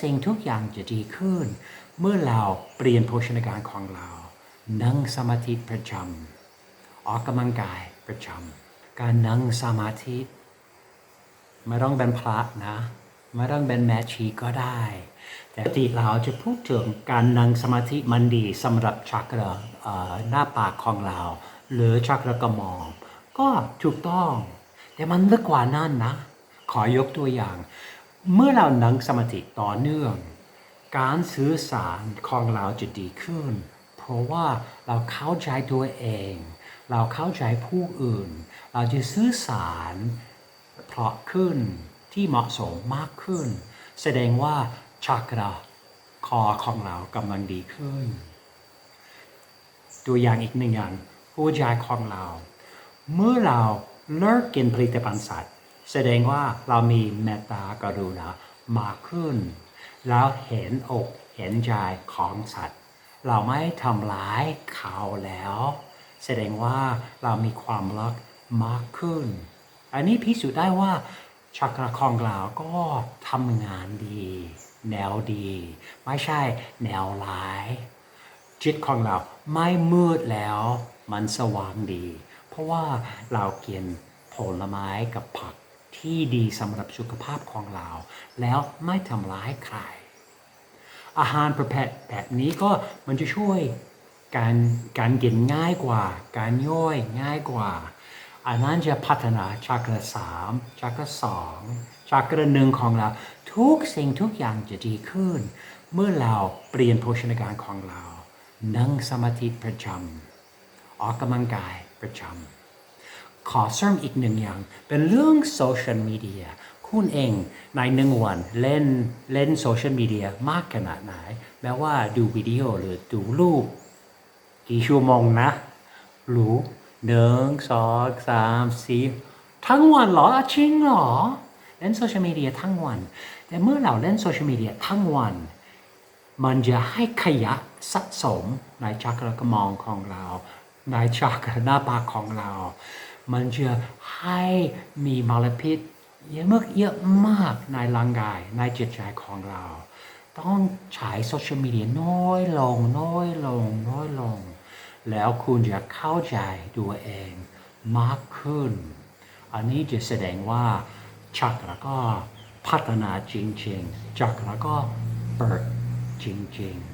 สิ่งทุกอย่างจะดีขึ้น เมื่อเราเปลี่ยนโภชนาการของเรา นั่งสมาธิประจำออกกำลังกายประจำการนั่งสมาธิไม่ต้องเป็นพระนะไม่ต้องเป็นแม่ชีก็ได้ แต่ปกติเราจะพูดถึงการนั่งสมาธิมันดีสำหรับชักระหน้าปากของเรา หรือชักระกระหมอมก็ถูกต้อง แต่มันลึกกว่านั้นนะ ขอยกตัวอย่าง เมื่อเรานั่งสมาธิต่อเนื่อง การสื่อสารของเราจะดีขึ้น เพราะว่าเราเข้าใจตัวเอง เราเข้าใจผู้อื่น เราจะสื่อสารเพราะขึ้นที่เหมาะสมมากขึ้น แสดงว่าชักระคอของเรากำลังดีขึ้น ตัวอย่างอีกหนึ่งอย่างผู้ใจของเรา เมื่อเราเลิกกินผลิตภัณฑ์สัตว์ แสดงว่าเรามีเมตตากรุณามากขึ้น แล้วเห็นอกเห็นใจของสัตว์ เราไม่ทำร้ายเขาแล้ว แสดงว่าเรามีความรักมากขึ้น อันนี้พิสูจน์ได้ว่าชักระของเราก็ทำงานดี แนวดี ไม่ใช่แนวร้าย จิตของเราไม่มืดแล้ว มันสว่างดี เพราะว่าเรากินผลไม้กับผัก ที่ดีสำหรับสุขภาพของเรา แล้วไม่ทำร้ายใคร อาหารประเภทแบบนี้ก็มันจะช่วยการการกินง่ายกว่า การย่อยง่ายกว่า อันนั้นจะพัฒนาชักระสามชักระสองชักระหนึ่งของเรา ทุกสิ่งทุกอย่างจะดีขึ้น เมื่อเราเปลี่ยนโภชนาการของเรา นั่งสมาธิประจำออกกำลังกายประจำ ขอเสริมอีกหนึ่งอย่าง เป็นเรื่องโซเชียลมีเดียคุณเองในหนึ่งวันเล่นเล่นโซเชียลมีเดียมากขนาดไหน แม้ว่าดูวิดีโอหรือดูรูป กี่ชั่วโมงนะ รู้หนึ่งสองสามสี่ทั้งวันเหรอจริงเหรอ เล่นโซเชียลมีเดียทั้งวัน แต่เมื่อเราเล่นโซเชียลมีเดียทั้งวัน มันจะให้ขยะสะสมในจักรกระมองของเราในจักรหน้าปากของเรา มันจะให้มีมลพิษเยอะมากเยอะมากในร่างกายในจิตใจของเรา ต้องใช้โซเชียลมีเดียน้อยลงน้อยลงน้อยลง แล้วคุณจะเข้าใจตัวเองมากขึ้น อันนี้จะแสดงว่าชักระก็พัฒนาจริงๆจักระก็เปิดจริงๆ